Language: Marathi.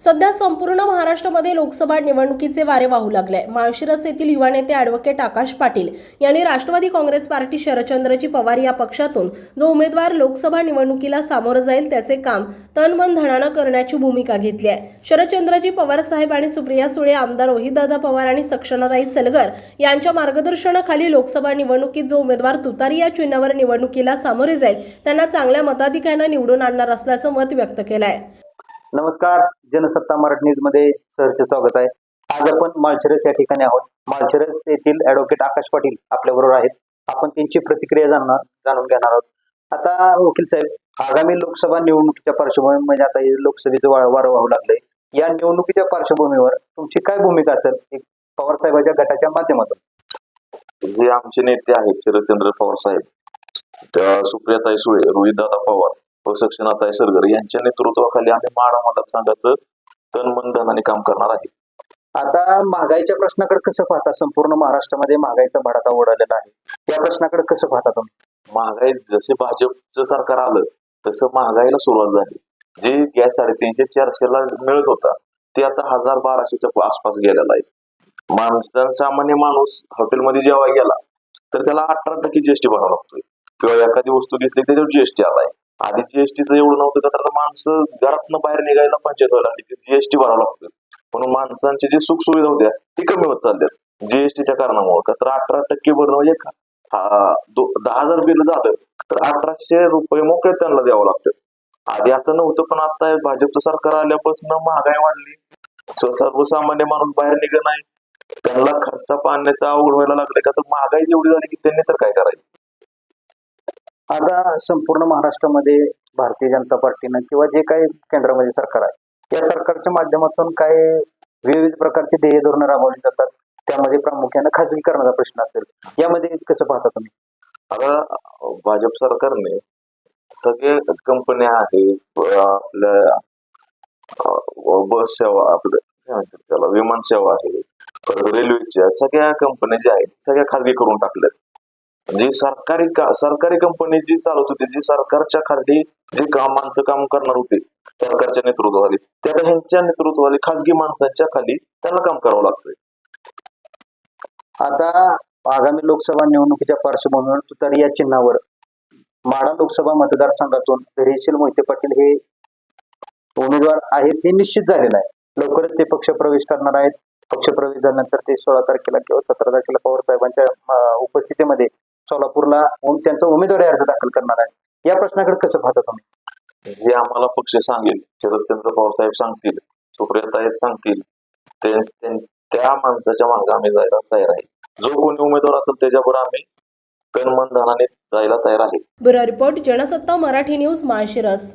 सध्या संपूर्ण महाराष्ट्रामध्ये लोकसभा निवडणुकीचे वारे वाहू लागले. माळशिरस येथील युवा नेते ॲडव्होकेट आकाश पाटील यांनी राष्ट्रवादी काँग्रेस पार्टी शरदचंद्रजी पवार या पक्षातून जो उमेदवार लोकसभा निवडणुकीला सामोरं जाईल त्याचे काम तन मन धनानं करण्याची भूमिका घेतली आहे. शरदचंद्रजी पवार साहेब आणि सुप्रिया सुळे आमदार रोहितदादा पवार आणि सक्षणाताई सलगर यांच्या मार्गदर्शनाखाली लोकसभा निवडणुकीत जो उमेदवार तुतारी या चिन्हावर निवडणुकीला सामोरे जाईल त्यांना चांगल्या मताधिकाऱ्यांना निवडून आणणार असल्याचं मत व्यक्त केलं आहे नमस्कार जनसत्ता मराठी न्यूजमध्ये सरचे स्वागत आहे. आज आपण माळशिरस या ठिकाणी आहोत. माळशिरस येथील ऍडव्होकेट आकाश पाटील आपल्या बरोबर आहेत. आपण त्यांची प्रतिक्रिया जाणणार जाणून घेणार आहोत. आता वकील साहेब आगामी लोकसभा निवडणुकीच्या पार्श्वभूमीवर म्हणजे आता लोकसभेचं वारं वाहू लागलंय. या निवडणुकीच्या पार्श्वभूमीवर तुमची काय भूमिका असेल? एक पवार साहेबांच्या गटाच्या माध्यमातून. जे आमचे नेते आहेत शरदचंद्र पवार साहेब सुप्रियाताई सुळे रोहितदादा पवार व सक्षनाताई सरगर यांच्या नेतृत्वाखाली आम्ही माडा मतदारसंघाचं तन मन धनाने काम करणार आहे. आता महागाईच्या प्रश्नाकडे कसं पाहता संपूर्ण महाराष्ट्रामध्ये महागाईचा भडाका उडालेला आहे? या प्रश्नाकडे कसं पाहता तुम्ही? महागाई जसे भाजपचं सरकार आलं तसं महागाईला सुरुवात झाली. जे गॅस साडेतीनशे चारशेला मिळत होता ते आता हजार बाराशेच्या आसपास गेलेला आहे. माणसा सामान्य माणूस हॉटेलमध्ये जेव्हा गेला तर त्याला अठरा टक्के जीएसटी भरावा लागतोय. किंवा एखादी वस्तू घेतली त्याच्यावर जीएसटी आलाय. आधी जीएसटीचं एवढं नव्हतं का तर माणसं घरातनं बाहेर निघायला पंचायत व्हायला लागली. जीएसटी भरावं लागतं. म्हणून माणसांची जी सुख सुविधा होत्या ती कमी होत चालल्या जीएसटीच्या कारणामुळे का तर अठरा टक्के भरणं म्हणजे दहा हजार बिल झालं तर अठराशे रुपये मोकळे त्यांना द्यावं लागतं. आधी असं नव्हतं पण आता भाजपचं सरकार आल्यापासून महागाई वाढली. सर्वसामान्य माणूस बाहेर निघत नाही. त्यांना खर्च पाण्याचा अवघड व्हायला लागले का तर महागाई एवढी झाली की त्यांनी तर काय करायचं? आता संपूर्ण महाराष्ट्रामध्ये भारतीय जनता पार्टीनं किंवा जे काही केंद्रामध्ये सरकार आहे या सरकारच्या माध्यमातून काय विविध प्रकारचे ध्येय धोरणं राबवली जातात त्यामध्ये प्रामुख्यानं खाजगीकरणाचा प्रश्न असेल यामध्ये कसं पाहता तुम्ही? आता भाजप सरकारने सगळे कंपन्या आहेत आपल्या बस सेवा आपलं त्याला विमान सेवा आहे रेल्वेच्या सगळ्या कंपन्या ज्या आहेत सगळ्या खाजगी करून टाकल्यात. जी सरकारी सरकारी कंपनी जी चालवत होती जी सरकारच्या खाली जे काम माणसं काम करणार होते सरकारच्या नेतृत्वाखाली त्याला ह्यांच्या नेतृत्वाखाली खाजगी माणसांच्या खाली त्यांना काम करावं लागतंय. आता आगामी लोकसभा निवडणुकीच्या पार्श्वभूमीवर तुतारी या चिन्हावर माडा लोकसभा मतदारसंघातून रेशील मोहिते पाटील हे उमेदवार आहेत हे निश्चित झालेलं आहे. लवकरच ते पक्ष प्रवेश करणार आहेत. पक्ष प्रवेश झाल्यानंतर ते सोळा तारखेला किंवा सतरा तारखेला पवार साहेबांच्या उपस्थितीमध्ये सोलापूरला त्यांचा उमेदवारी अर्ज दाखल करणार आहे. या प्रश्नाकडे कसं पाहता तुम्ही? जे आम्हाला पक्ष सांगेल शरदचंद्र पवार साहेब सांगतील सुप्रियाताई सांगतील त्या माणसाच्या मागे आम्ही जायला तयार आहे. जो कोणी उमेदवार असेल त्याच्यावर आम्ही तन मन धनाने जायला तयार आहे. Bureau report Jansatta Marathi news Malshiras.